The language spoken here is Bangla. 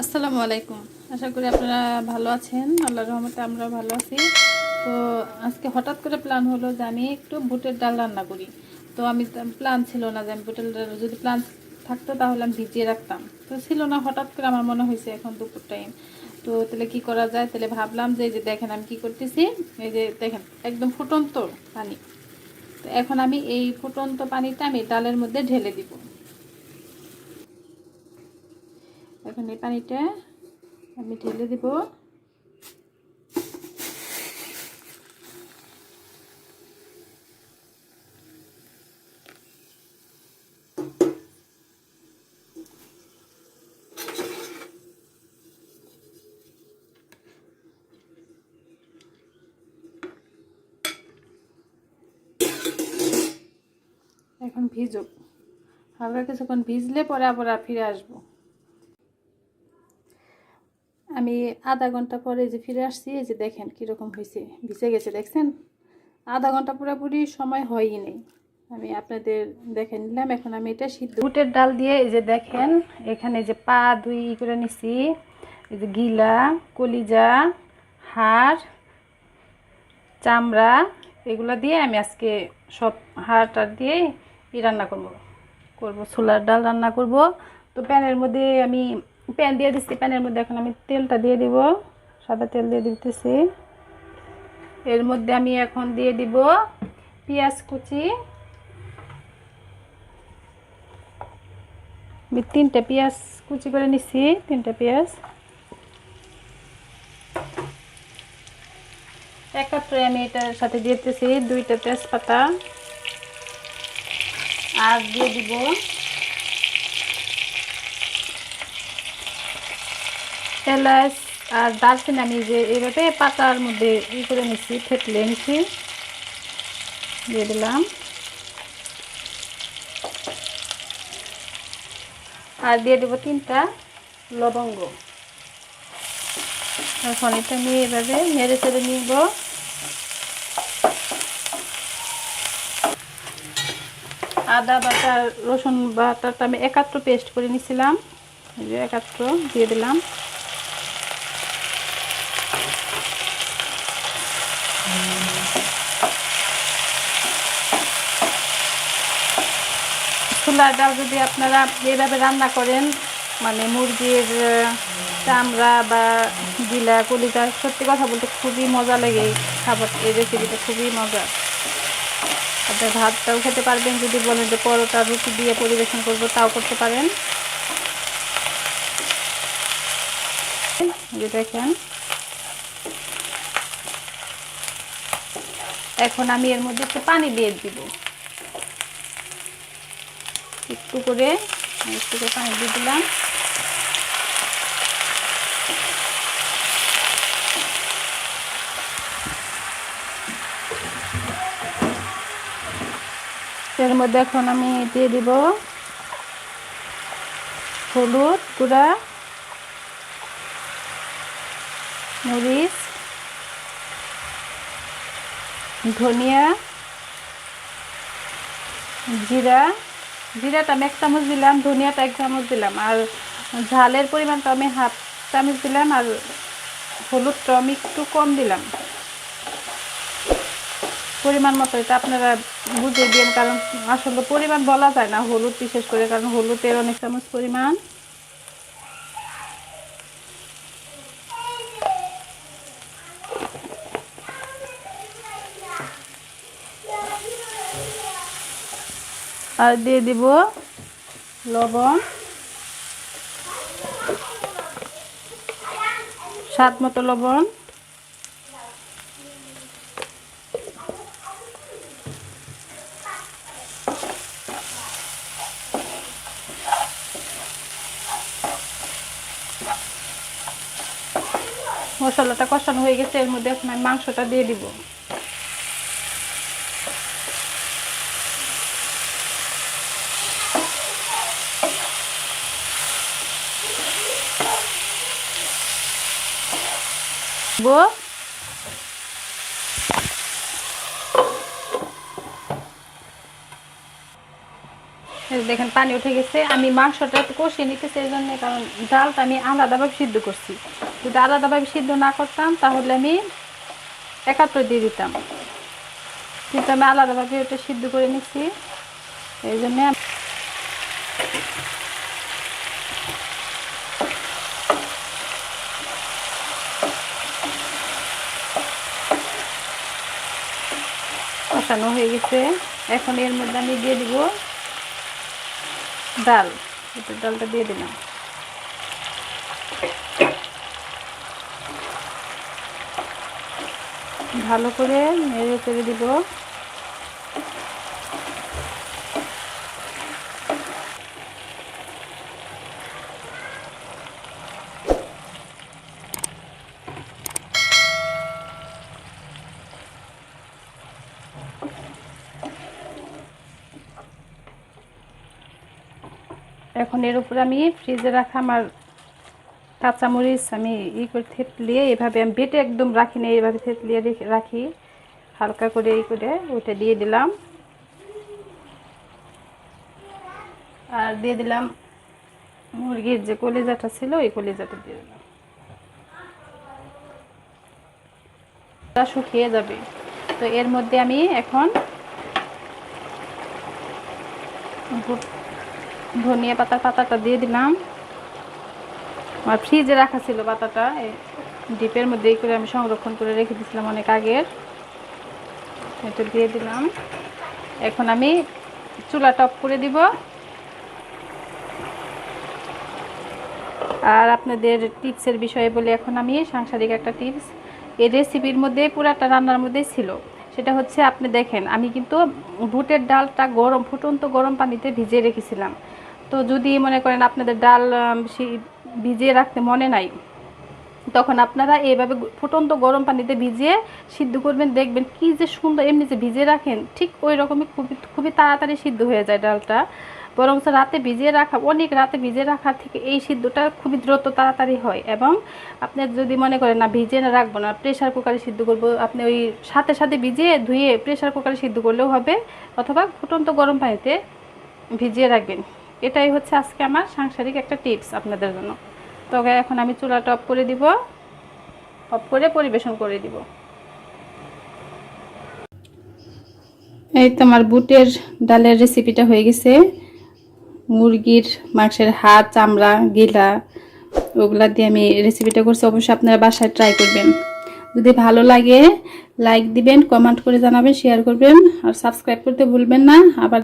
আসসালামু আলাইকুম। আশা করি আপনারা ভালো আছেন। আল্লাহর রহমতে আমরা ভালো আছি। তো আজকে হঠাৎ করে প্ল্যান হলো যে আমি একটু বুটের ডাল রান্না করি। তো আমি প্ল্যান ছিল না যে আমি বুটের ডাল, যদি প্ল্যান থাকতো তাহলে আমি ভিজিয়ে রাখতাম। তো ছিল না, হঠাৎ করে আমার মনে হয়েছে এখন দুপুর টাইম তো তাহলে কি করা যায়? তাহলে ভাবলাম যে এই যে দেখেন আমি কি করতেছি। এই যে দেখেন, একদম ফুটন্ত পানি। তো এখন আমি এই ফুটন্ত পানিটা আমি ডালের মধ্যে ঢেলে দিব। এখন এই পানিটা আমি ঢেলে দিব। এখন ভিজুক। হালকা কিছুক্ষণ ভিজলে পরে আবার ফিরে আসব। আমি আধা ঘণ্টা পরে যে ফিরে আসছি, এই যে দেখেন কীরকম হয়েছে, ভিজে গেছে, দেখছেন? আধা ঘণ্টা পুরোপুরি সময় হয়ই নেই। আমি আপনাদের দেখে নিলাম, এখন আমি এটা সিদ্ধ বুটের ডাল দিয়ে এই যে দেখেন, এখানে যে পা দুই করে নিছি, এই যে গিলা, কলিজা, হাড়, চামড়া, এগুলো দিয়ে আমি আজকে সব হাড় টাড় দিয়ে ই রান্না করব করব, ছোলার ডাল রান্না করব। তো প্যানের মধ্যে আমি প্যান দিয়ে দিচ্ছি, প্যানের মধ্যে এখন আমি তেলটা দিয়ে দিব, সাদা তেল দিয়ে দিতেছি। এর মধ্যে আমি এখন দিয়ে দিব পেঁয়াজ কুচি। আমি তিনটে পেঁয়াজ কুচি করে নিচ্ছি তিনটে পেঁয়াজ। একাত্রে আমি এটার সাথে দিতেছি, দুইটা তেজপাতা। আর দিয়ে দিব এলাচ আর দারচিনি আমি যে এইভাবে পাতার মধ্যে ই করে নিচ্ছি থেতলে নিচ্ছি দিয়ে দিলাম। আর দিয়ে দেবো তিনটা লবঙ্গ। এখন নিয়ে এভাবে নেড়ে চেড়ে নিব। আদা বাটা, রসুন বাটাটা আমি একাত্র পেস্ট করে নিছিলাম। একাত্র দিয়ে দিলাম। ছোলার ডাল যদি আপনারা এইভাবে রান্না করেন মানে মুরগির চামড়া বা গিলা, কলিজা, সত্যি কথা বলতে খুবই মজা লাগে এই খাবার এই রেসিপিটা খুবই মজা। আপনি ভাতটাও খেতে পারবেন, যদি বলেন যে পরোটা রুটি দিয়ে পরিবেশন করব, তাও করতে পারেন। দেখেন। এখন আমি এর মধ্যে একটু পানি দিয়ে দিব। একটু করে একটু করে পানি দিয়ে দিলাম। এর মধ্যে এখন আমি দিয়ে দিব হলুদ গুঁড়া, মরিচ, ধনিয়া, জিরা জিরাটা আমি এক চামচ দিলাম ধনিয়াটা এক চামচ দিলাম, আর ঝালের পরিমাণটা আমি হাফ চামচ দিলাম, আর হলুদটা আমি একটু কম দিলাম। পরিমাণ মতো এটা আপনারা বুঝে দিন কারণ আসলে পরিমাণ বলা যায় না হলুদ বিশেষ করে, কারণ হলুদের অনেক চামচ পরিমাণ। আর দিয়ে দিব লবণ। স্বাদ মতো লবণ। মশলাটা কষানো হয়ে গেছে, এর মধ্যে এখন মাংসটা দিয়ে দিব। দেখেন, পানি উঠে গেছে। আমি মাংসটা কষিয়ে নিতেছি এই জন্য, কারণ ডালটা আমি আলাদাভাবে সিদ্ধ করছি। যদি আলাদাভাবে সিদ্ধ না করতাম, তাহলে আমি একাত্তর দিয়ে দিতাম। কিন্তু আমি আলাদাভাবে ওটা সিদ্ধ করে নিচ্ছি এই জন্য কষানো হয়ে গেছে। এখন এর মধ্যে আমি দিয়ে দিব ডাল। এটা ডালটা দিয়ে দিলাম। ভালো করে নেড়ে চেড়ে দিব। এখন এর উপরে আমি ফ্রিজে রাখা আমার কাঁচামরিচ আমি ই করে থেতলিয়ে এভাবে আমি বেটে একদম রাখি না এইভাবে থেতলিয়ে রেখে- হালকা করে এই করে ওইটা দিয়ে দিলাম। আর দিয়ে দিলাম মুরগির যে কলিজাটা ছিল, ওই কলিজাটা দিয়ে দিলাম। শুকিয়ে যাবে। তো এর মধ্যে আমি এখন ধনিয়া পাতার পাতাটা দিয়ে দিলাম। আমার ফ্রিজে রাখা ছিল পাতাটা ডিপের মধ্যে করে আমি সংরক্ষণ করে রেখে দিয়েছিলাম অনেক আগের। এটা দিয়ে দিলাম। এখন আমি চুলা টপ করে দিব। আর আপনাদের টিপসের বিষয়ে বলে, এখন আমি সাংসারিক একটা টিপস। এই রেসিপির মধ্যে পুরাটা রান্নার মধ্যেই ছিল। সেটা হচ্ছে, আপনি দেখেন, আমি কিন্তু বুটের ডালটা গরম, ফুটন্ত গরম পানিতে ভিজিয়ে রেখেছিলাম। তো যদি মনে করেন আপনাদের ডাল ভিজিয়ে রাখতে মনে নাই, তখন আপনারা এইভাবে ফুটন্ত গরম পানিতে ভিজিয়ে সিদ্ধ করবেন, দেখবেন কি যে সুন্দর এমনি যে ভিজিয়ে রাখেন, ঠিক ওই রকমই খুবই খুবই তাড়াতাড়ি সিদ্ধ হয়ে যায় ডালটা। বরং রাতে ভিজিয়ে রাখা, অনেক রাতে ভিজিয়ে রাখার থেকে এই সিদ্ধটা খুবই দ্রুত তাড়াতাড়ি হয় এবং আপনি যদি মনে করেন না ভিজিয়ে না রাখব না প্রেশার কুকারে সিদ্ধ করব, আপনি ওই সাথে সাথে ভিজিয়ে ধুয়ে প্রেশার কুকারে সিদ্ধ করলেও হবে, অথবা ফুটন্ত গরম পানিতে ভিজিয়ে রাখবেন। এটাই হচ্ছে আজকে আমার সাংসারিক একটা টিপস আপনাদের জন্য। তবে এখন আমি চুলাটা অফ করে দিব। অফ করে পরিবেশন করে দিব। এই তো আমার বুটের ডালের রেসিপিটা হয়ে গেছে। মুরগির, মাংসের হাত চামড়া, গিলা, ওগুলা দিয়ে আমি রেসিপিটা করছি। অবশ্যই আপনারা বাসায় ট্রাই করবেন। যদি ভালো লাগে লাইক দিবেন কমেন্ট করে জানাবেন শেয়ার করবেন। আর সাবস্ক্রাইব করতে ভুলবেন না। আবার